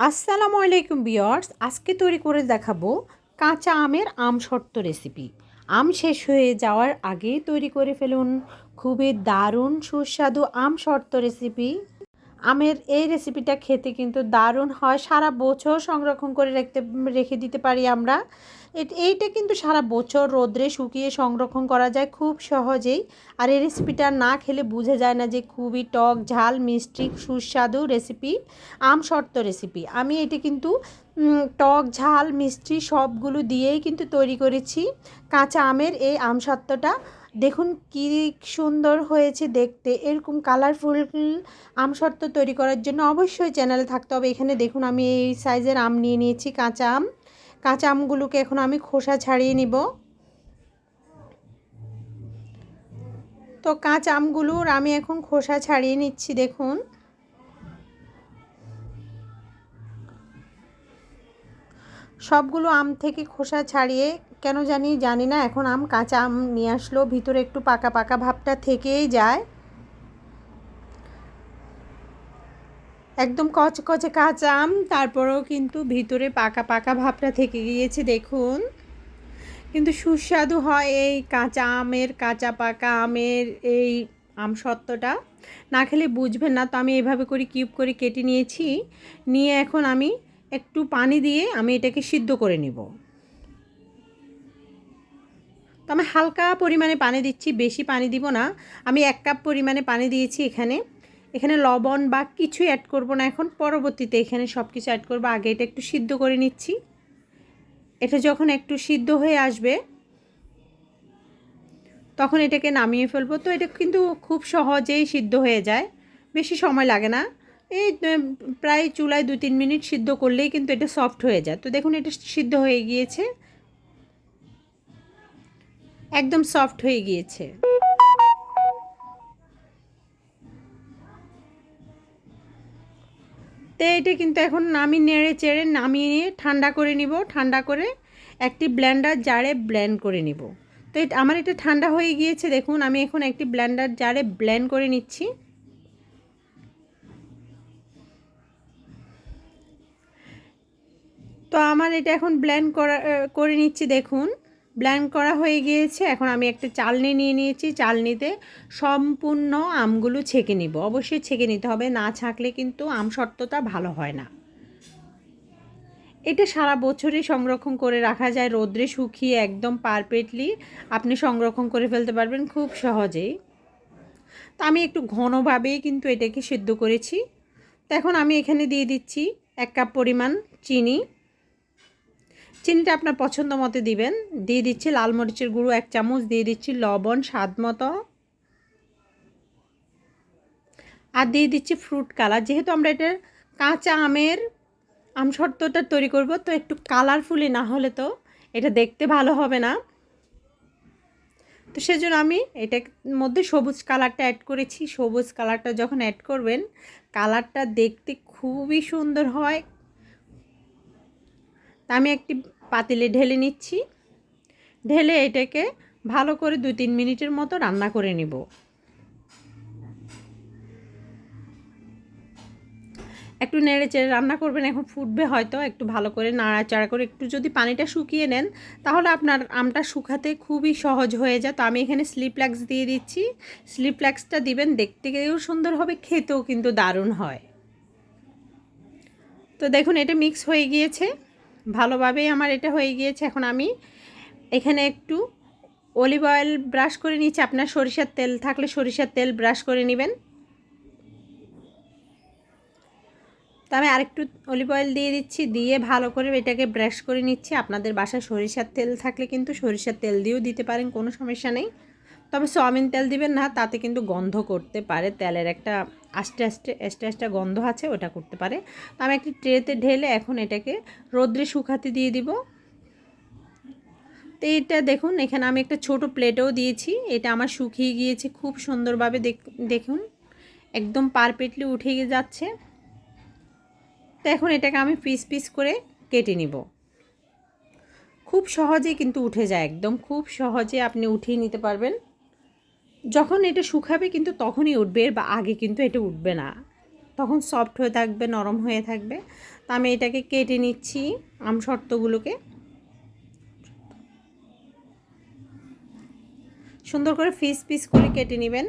আসসালামু আলাইকুম বিয়ার্স আজকে তৈরি করে দেখাবো কাঁচা আমের আম শর্ত রেসিপি। আম শেষ হয়ে যাওয়ার আগেই তৈরি করে ফেলুন। খুবই দারুণ সুস্বাদু আম শর্ত রেসিপি। আমের এই রেসিপিটা খেতে কিন্তু দারুণ হয়। সারা বছর সংরক্ষণ করে রাখতে, রেখে দিতে পারি আমরা। এইটা কিন্তু সারা বছর রোদ্রে শুকিয়ে সংরক্ষণ করা যায় খুব সহজেই। আর এই রেসিপিটা না খেলে বোঝা যায় না যে খুবই টক, ঝাল, মিষ্টি, সুস্বাদু রেসিপি আম শর্ত রেসিপি আমি এটি কিন্তু টক, ঝাল, মিষ্টি সবগুলো দিয়েই কিন্তু তৈরি করেছি। কাঁচা আমের এই আম শর্তটা দেখুন কী সুন্দর হয়েছে দেখতে। এরকম কালারফুল আম শর্ত তৈরি করার জন্য অবশ্যই চ্যানেলে থাকতে হবে। এখানে দেখুন আমি এই সাইজের আম নিয়ে নিয়েছি, কাঁচা আম। কাঁচা আমগুলোকে এখন আমি খোসা ছাড়িয়ে নিব। তো কাঁচা আমগুলোর আমি এখন খোসা ছাড়িয়ে নিচ্ছি, দেখুন। সবগুলো আম থেকে খোসা ছাড়িয়ে কেন জানি জানি না। এখন আম, কাঁচা আম নিয়ে আসলো। ভিতরে একটু পাকা পাকা ভাবটা থেকেই যায়। একদম কচকচে কাঁচা আম, তারপরেও কিন্তু ভিতরে পাকা পাকা ভাবটা থেকে গিয়েছে, দেখুন। কিন্তু সুস্বাদু হয় এই কাঁচা আমের, কাঁচা পাকা আমের এই আম সত্ত্বটা। না খেলে বুঝবেন না, তো আমি এইভাবে করে কিউব করে কেটে নিয়েছি। নিয়ে এখন আমি একটু পানি দিয়ে আমি এটাকে সিদ্ধ করে নিব। তো আমি হালকা পরিমাণে পানি দিচ্ছি, বেশি পানি দিব না। আমি এক কাপ পরিমাণে পানি দিয়েছি এখানে। এখানে লবণ বা কিছু অ্যাড করব না এখন, পরবর্তীতে এখানে সব কিছু অ্যাড করব। আগে এটা একটু সিদ্ধ করে নিচ্ছি। এটা যখন একটু সিদ্ধ হয়ে আসবে, তখন এটাকে নামিয়ে ফেলব। তো এটা কিন্তু খুব সহজেই সিদ্ধ হয়ে যায়। বেশি সময় লাগে না। এই প্রায় চুলায় দু তিন মিনিট সিদ্ধ করলেই কিন্তু এটা সফট হয়ে যায়। তো দেখুন, এটা সিদ্ধ হয়ে গিয়েছে। একদম সফট হয়ে গিয়েছে। তো এটা কিন্তু এখন আমি নেড়ে চেড়ে নামিয়ে নিয়ে ঠান্ডা করে নিব, ঠান্ডা করে একটি ব্ল্যান্ডার জারে ব্ল্যান্ড করে নিব। তো আমার এটা ঠান্ডা হয়ে গিয়েছে, দেখুন, আমি এখন একটি ব্ল্যান্ডার জারে ব্ল্যান্ড করে নিচ্ছি। তো আমার এটা এখন ব্লেন্ড করা করে নিচ্ছি, দেখুন। ব্লেন্ড করা হয়ে গিয়েছে। এখন আমি একটা চালনি নিয়ে নিয়েছি। চালনিতে সম্পূর্ণ আমগুলো ছেঁকে নিব। অবশ্যই ছেঁকে নিতে হবে, না ছাঁকলে কিন্তু আম শর্তটা ভালো হয় না। এটা সারা বছরই সংরক্ষণ করে রাখা যায়, রোদ্রে শুকিয়ে একদম পারফেক্টলি আপনি সংরক্ষণ করে ফেলতে পারবেন খুব সহজেই। তো আমি একটু ঘনভাবেই কিন্তু এটাকে সিদ্ধ করেছি। তো এখন আমি এখানে দিয়ে দিচ্ছি এক কাপ পরিমাণ চিনি। চিনিটা আপনার পছন্দ মতো দিবেন। দিয়ে দিচ্ছি লাল মরিচের গুঁড়ো, এক চামচ। দিয়ে দিচ্ছি লবণ, স্বাদ মতো। আর দিয়ে দিচ্ছি ফ্রুট কালার। যেহেতু আমরা এটা কাঁচা আমের, আম শর্তটা তৈরি করব, তো একটু কালারফুলি না হলে তো এটা দেখতে ভালো হবে না। তো সেজন্য আমি এটার মধ্যে সবুজ কালারটা অ্যাড করেছি। সবুজ কালারটা যখন অ্যাড করবেন, কালারটা দেখতে খুবই সুন্দর হয়। তা আমি একটি পাতিলে ঢেলে নিচ্ছি। ঢেলে এটাকে ভালো করে দুই তিন মিনিটের মতো রান্না করে নিব। একটু নেড়ে চেড়ে রান্না করবেন, এখন ফুটবে হয়তো, একটু ভালো করে নাড়াচাড়া করে একটু যদি পানিটা শুকিয়ে নেন, তাহলে আপনার আমটা শুকাতে খুবই সহজ হয়ে যায়। তো আমি এখানে স্লিপল্যাক্স দিয়ে দিচ্ছি। স্লিপল্যাক্সটা দিবেন, দেখতে গেলেও সুন্দর হবে, খেতেও কিন্তু দারুণ হয়। তো দেখুন, এটা মিক্স হয়ে গিয়েছে। ভালোভাবেই আমার এটা হয়ে গিয়েছে। এখন আমি এখানে একটু অলিভ অয়েল ব্রাশ করে নিচ্ছি আপনার সরিষার তেল থাকলে সরিষার তেল ব্রাশ করে নেবেন। তো আমি আরেকটু অলিভ অয়েল দিয়ে দিচ্ছি, দিয়ে ভালো করে এটাকে ব্রাশ করে নিচ্ছি। আপনাদের বাসায় সরিষার তেল থাকলে কিন্তু সরিষার তেল দিয়েও দিতে পারেন, কোনো সমস্যা নেই। তবে সয়াবিন তেল দিবেন না, তাতে কিন্তু গন্ধ করতে পারে, তেলের একটা আস্তে আস্তে আস্তে আস্তে গন্ধ আছে, ওটা করতে পারে। আমি একটি ট্রেতে ঢেলে এখন এটাকে রোদ্রে শুকাতে দিয়ে দিব। তো এটা দেখুন, এখানে আমি একটা ছোট প্লেটেও দিয়েছি, এটা আমার শুকিয়ে গিয়েছে খুব সুন্দরভাবে দেখ- দেখুন, একদম পারফেক্টলি উঠে যাচ্ছে। তো এখন এটাকে আমি পিস পিস করে কেটে নিব। খুব সহজেই কিন্তু উঠে যায়, একদম খুব সহজে আপনি উঠিয়ে নিতে পারবেন। যখন এটা শুকাবে কিন্তু তখনই উঠবে বা আগে কিন্তু এটা উঠবে না। তখন সফট হয়ে থাকবে, নরম হয়ে থাকবে। তো আমি এটাকে কেটে নিচ্ছি, আম শর্তগুলোকে। সুন্দর করে ফিস পিস করে কেটে নেবেন।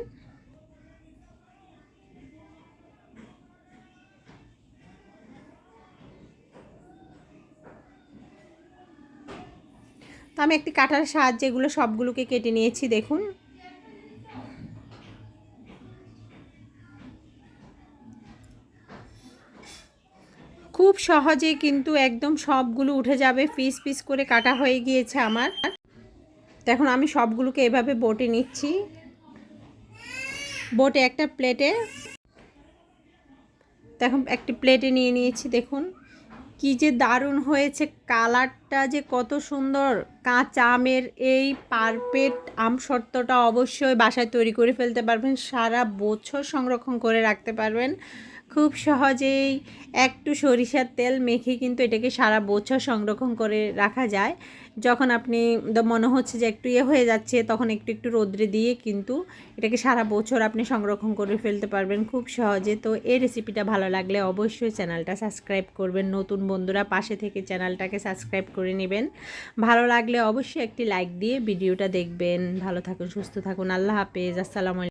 তো আমি একটি কাটার সাহায্যে এগুলো সবগুলোকে কেটে নিয়েছি, দেখুন। খুব সহজে কিন্তু একদম সবগুলো উঠে যাবে, পিস পিস করে কাটা হয়ে গিয়েছে আমার। এখন আমি সবগুলোকে এভাবে বটে নিচ্ছি। বটে একটা প্লেটে। দেখুন একটি প্লেটে নিয়ে নিয়েছি, দেখুন। কি যে দারুণ হয়েছে, কালারটা যে কত সুন্দর। কাঁচা আমের এই পারপেট আম শর্তটা অবশ্যই বাসায় তৈরি করে ফেলতে পারবেন, সারা বছর সংরক্ষণ করে রাখতে পারবেন। খুব সহজেই একটু সরিষার তেল মেখে কিন্তু এটাকে সারা বছর সংরক্ষণ করে রাখা যায়। যখন আপনি মনে হচ্ছে যে একটু ইয়ে হয়ে যাচ্ছে, তখন একটু একটু রোদ্রে দিয়ে কিন্তু এটাকে সারা বছর আপনি সংরক্ষণ করে ফেলতে পারবেন খুব সহজে। তো এই রেসিপিটা ভালো লাগলে অবশ্যই চ্যানেলটা সাবস্ক্রাইব করবেন। নতুন বন্ধুরা পাশে থেকে চ্যানেলটাকে সাবস্ক্রাইব করে নেবেন। ভালো লাগলে অবশ্যই একটি লাইক দিয়ে ভিডিওটা দেখবেন। ভালো থাকুন, সুস্থ থাকুন। আল্লাহ হাফেজ। আসসালামু